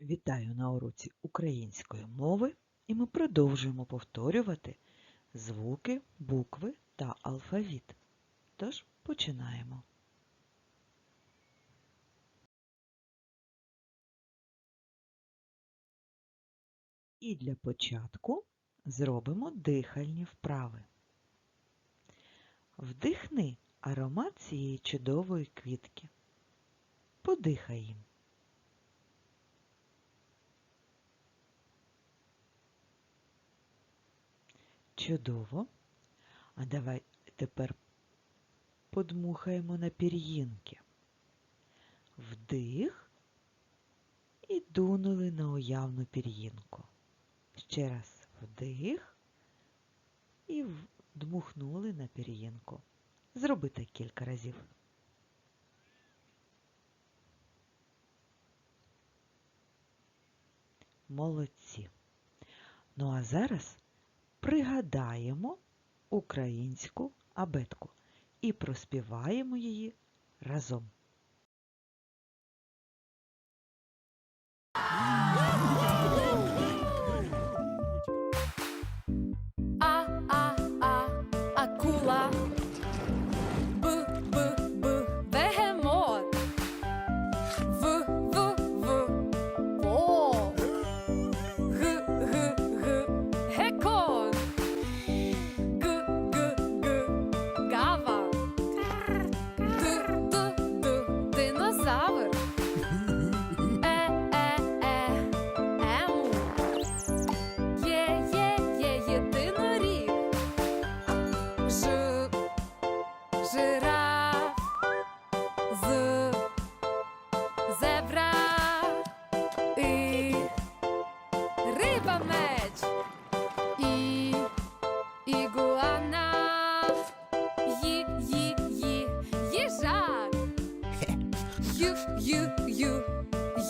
Вітаю на уроці української мови і ми продовжуємо повторювати звуки, букви та алфавіт. Тож починаємо. І для початку зробимо дихальні вправи. Вдихни аромат цієї чудової квітки. Подихай їм. Чудово. А давай тепер подмухаємо на пір'їнки. Вдих і дунули на уявну пір'їнку. Ще раз вдих і вдмухнули на пір'їнку. Зроби так кілька разів. Молодці. Ну а зараз пригадаємо українську абетку і проспіваємо її разом.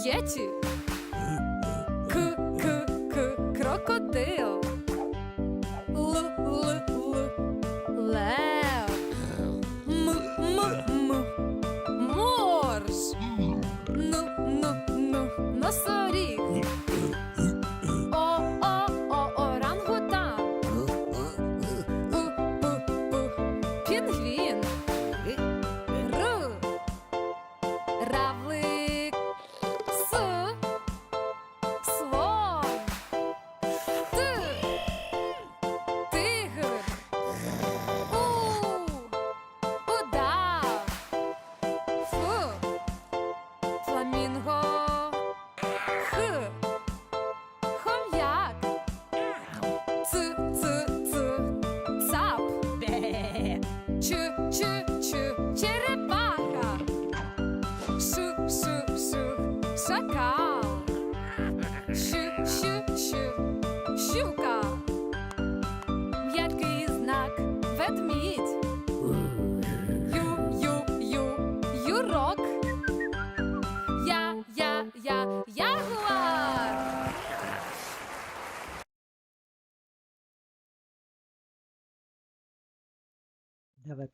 Єті.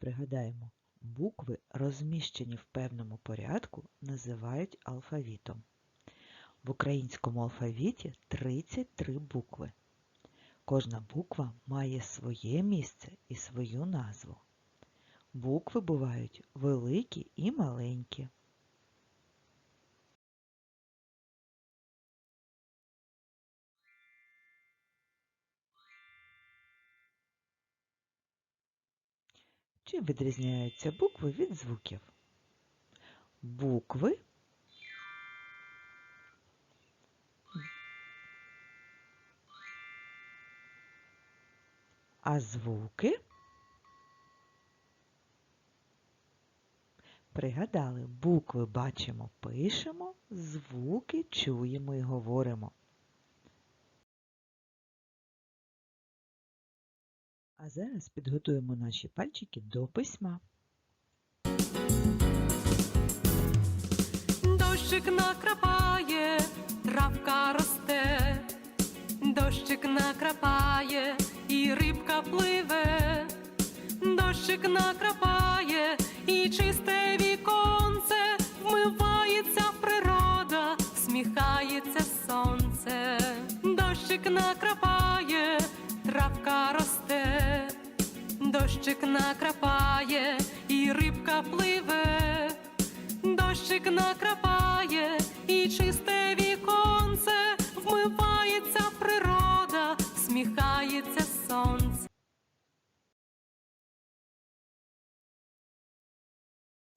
Пригадаємо, букви, розміщені в певному порядку, називають алфавітом. В українському алфавіті 33 букви. Кожна буква має своє місце і свою назву. Букви бувають великі і маленькі. Чим відрізняються букви від звуків? Букви а звуки пригадали, букви бачимо, пишемо, звуки чуємо і говоримо. А зараз підготуємо наші пальчики до письма. Дощик накрапає, травка росте, дощик накрапає, і рибка пливе, дощик накрапає, і чисте віконце. Вмивається природа, всміхає вмивається сонце, дощик накрапає, травка росте, дощик накрапає, і рибка пливе, дощик накрапає, і чисте віконце, вмивається природа, всміхається сонце.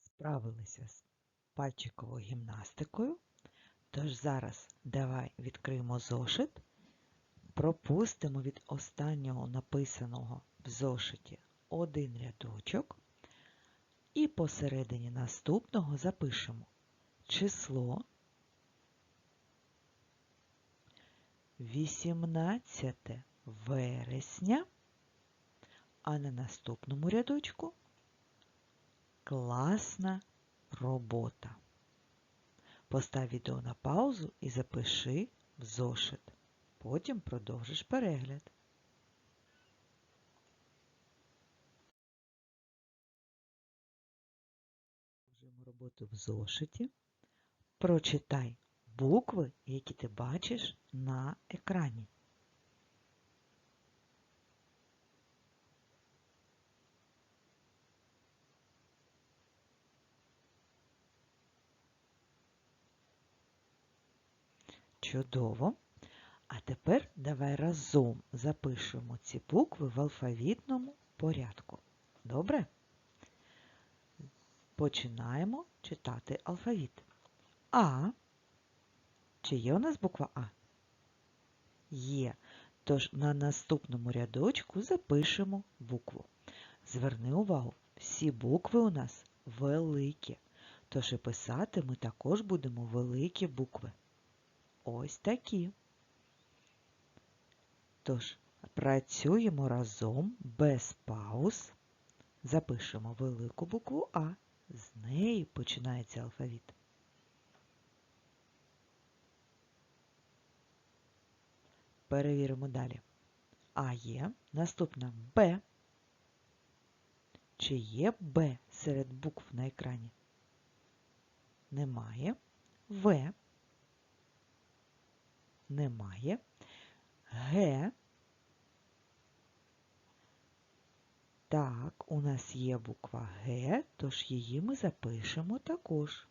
Справилися з пальчиковою гімнастикою. Тож зараз давай відкриємо зошит, пропустимо від останнього написаного в зошиті один рядочок і посередині наступного запишемо число 18 вересня, а на наступному рядочку класна робота. Постав відео на паузу і запиши в зошит. Потім продовжиш перегляд. Роботу в зошиті. Прочитай букви, які ти бачиш на екрані. Чудово. Тепер давай разом запишемо ці букви в алфавітному порядку. Добре? Починаємо читати алфавіт. А. Чи є у нас буква А? Є. Тож на наступному рядочку запишемо букву. Зверни увагу, всі букви у нас великі. Тож і писати ми також будемо великі букви. Ось такі. Тож, працюємо разом без пауз. Запишемо велику букву А. З неї починається алфавіт. Перевіримо далі. А є. Наступна Б. Чи є Б серед букв на екрані? Немає. В. Немає. Г. Так, у нас є буква Г, тож її ми запишемо також.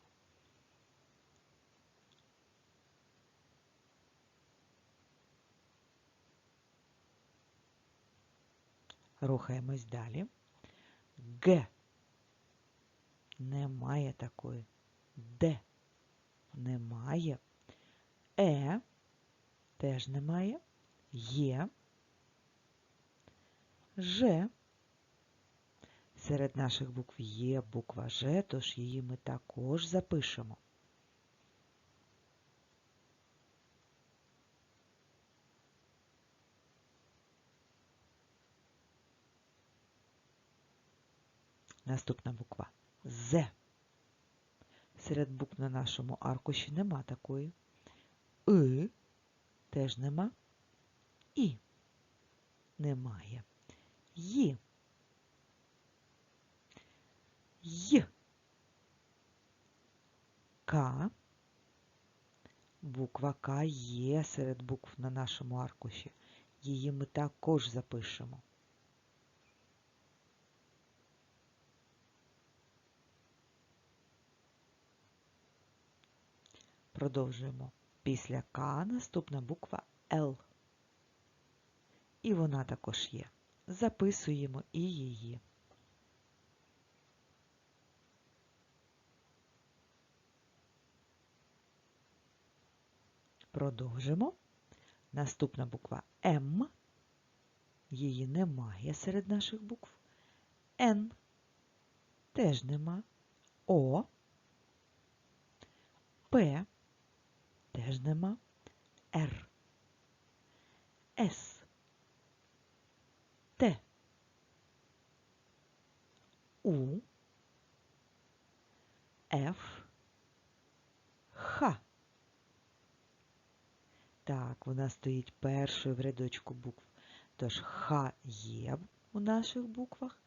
Рухаємось далі. Г. Немає такої. Д. Немає. Е. Теж немає. Є. Ж. Серед наших букв є буква Ж, тож її ми також запишемо. Наступна буква З. Серед букв на нашому аркуші нема такої. И теж нема. І немає. Ї. Й. К. Буква К є серед букв на нашому аркуші. Її ми також запишемо. Продовжуємо. Після К наступна буква Л. І вона також є. Записуємо і її. Продовжимо. Наступна буква М. Її немає серед наших букв. Н. Теж нема. О. П. Теж нема. Р. С. У. Ф. Х. Так, вона стоїть першою в рядочку букв. Тож Х є у наших буквах.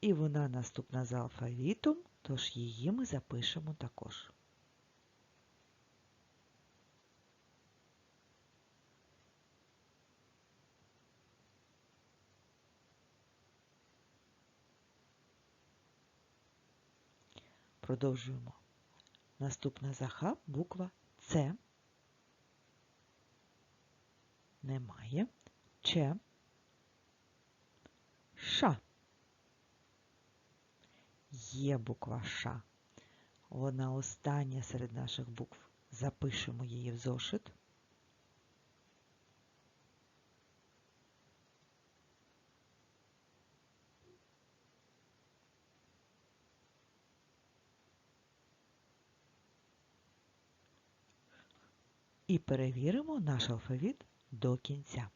І вона наступна за алфавітом, тож її ми запишемо також. Продовжуємо. Наступна заха буква С. Немає. Ч. Ш. Є буква Ш. Вона остання серед наших букв. Запишемо її в зошит. І перевіримо наш алфавіт до кінця.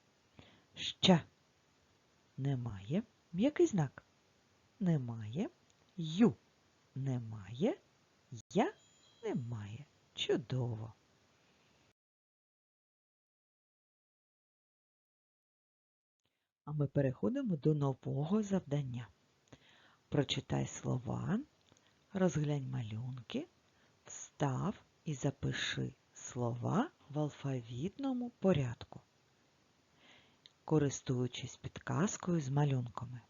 Ще немає. М'який знак? Немає. Ю немає. Я немає. Чудово. А ми переходимо до нового завдання. Прочитай слова, розглянь малюнки, встав і запиши слова в алфавітному порядку, користуючись підказкою з малюнками.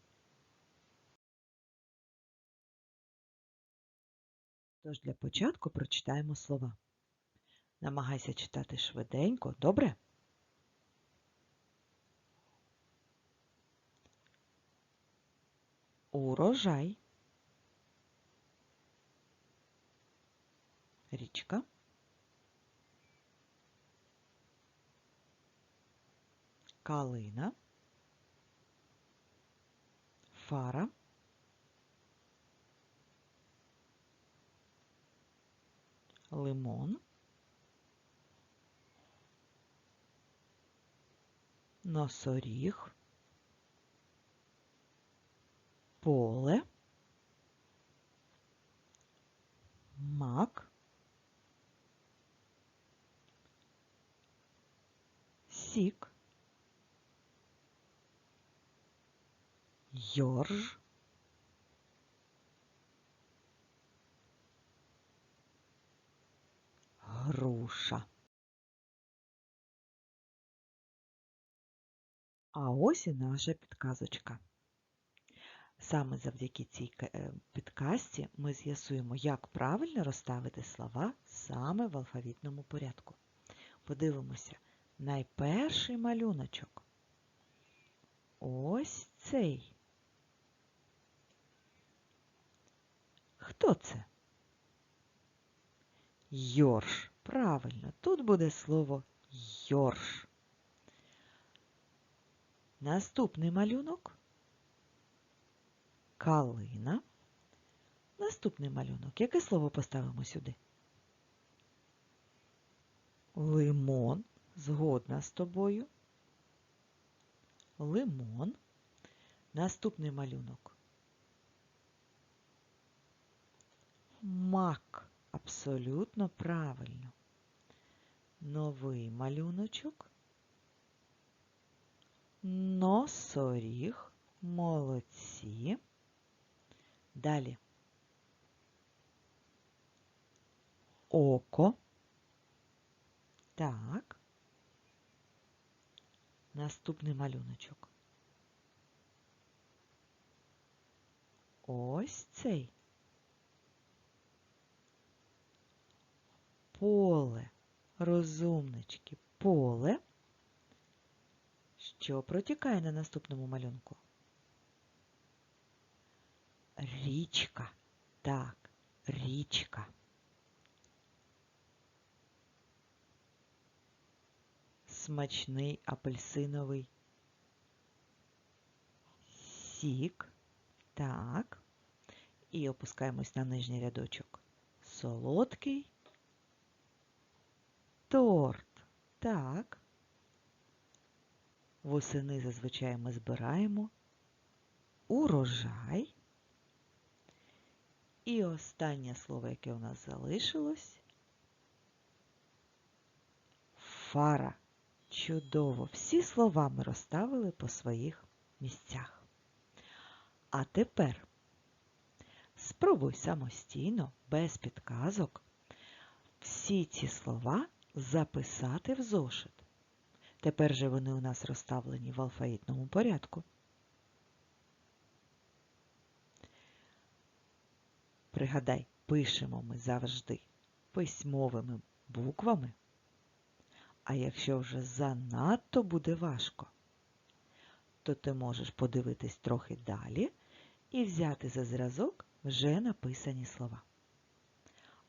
Тож для початку прочитаємо слова. Намагайся читати швиденько, добре? Урожай. Річка. Калина. Фара. лимон, носоріг, поле, мак, сік, йорж, груша. А ось і наша підказочка. Саме завдяки цій е, підказці ми з'ясуємо, як правильно розставити слова саме в алфавітному порядку. Подивимося, найперший малюночок. Ось цей. Хто це? Йорш. Правильно, тут буде слово йорш. Наступний малюнок калина. Наступний малюнок. Яке слово поставимо сюди? Лимон. Згодна з тобою. Лимон. Наступний малюнок. Мак. Абсолютно правильно. Новий малюночок. Носоріг. Молодці. Далі. Око. Так. Наступний малюночок. Ось цей. Поле, розумнички, поле, що протікає на наступному малюнку? Річка. Так, річка. Смачний апельсиновий сік. Так. І опускаємось на нижній рядочок. Солодкий Торт. Так. Восени зазвичай ми збираємо урожай. І останнє слово, яке у нас залишилось. Фара. Чудово. Всі слова ми розставили по своїх місцях. А тепер спробуй самостійно, без підказок, всі ці слова записати в зошит. Тепер же вони у нас розставлені в алфавітному порядку. Пригадай, пишемо ми завжди письмовими буквами. А якщо вже занадто буде важко, то ти можеш подивитись трохи далі і взяти за зразок вже написані слова.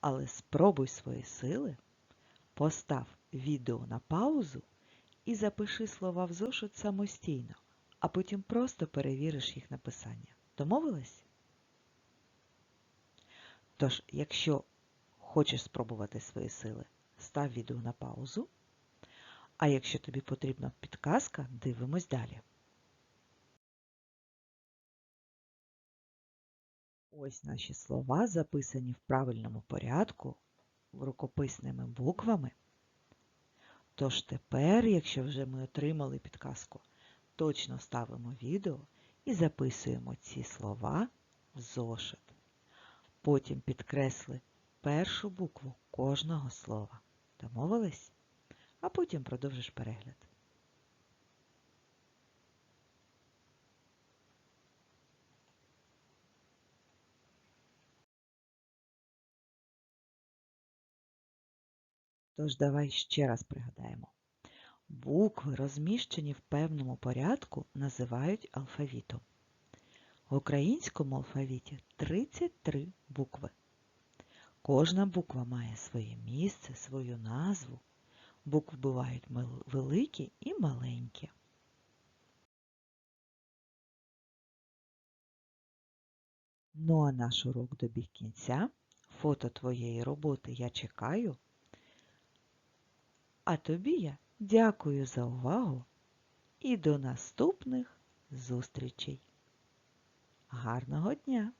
Але спробуй свої сили, постав відео на паузу і запиши слова в зошит самостійно, а потім просто перевіриш їх написання. Домовились? Тож, якщо хочеш спробувати свої сили, став відео на паузу. А якщо тобі потрібна підказка, дивимось далі. Ось наші слова записані в правильному порядку, рукописними буквами. Тож тепер, якщо вже ми отримали підказку, точно ставимо відео і записуємо ці слова в зошит. Потім підкресли першу букву кожного слова. Домовились? А потім продовжиш перегляд. Тож давай ще раз пригадаємо. Букви, розміщені в певному порядку, називають алфавітом. В українському алфавіті 33 букви. Кожна буква має своє місце, свою назву. Букви бувають великі і маленькі. Ну а наш урок добіг кінця. Фото твоєї роботи я чекаю. А тобі я дякую за увагу і до наступних зустрічей. Гарного дня!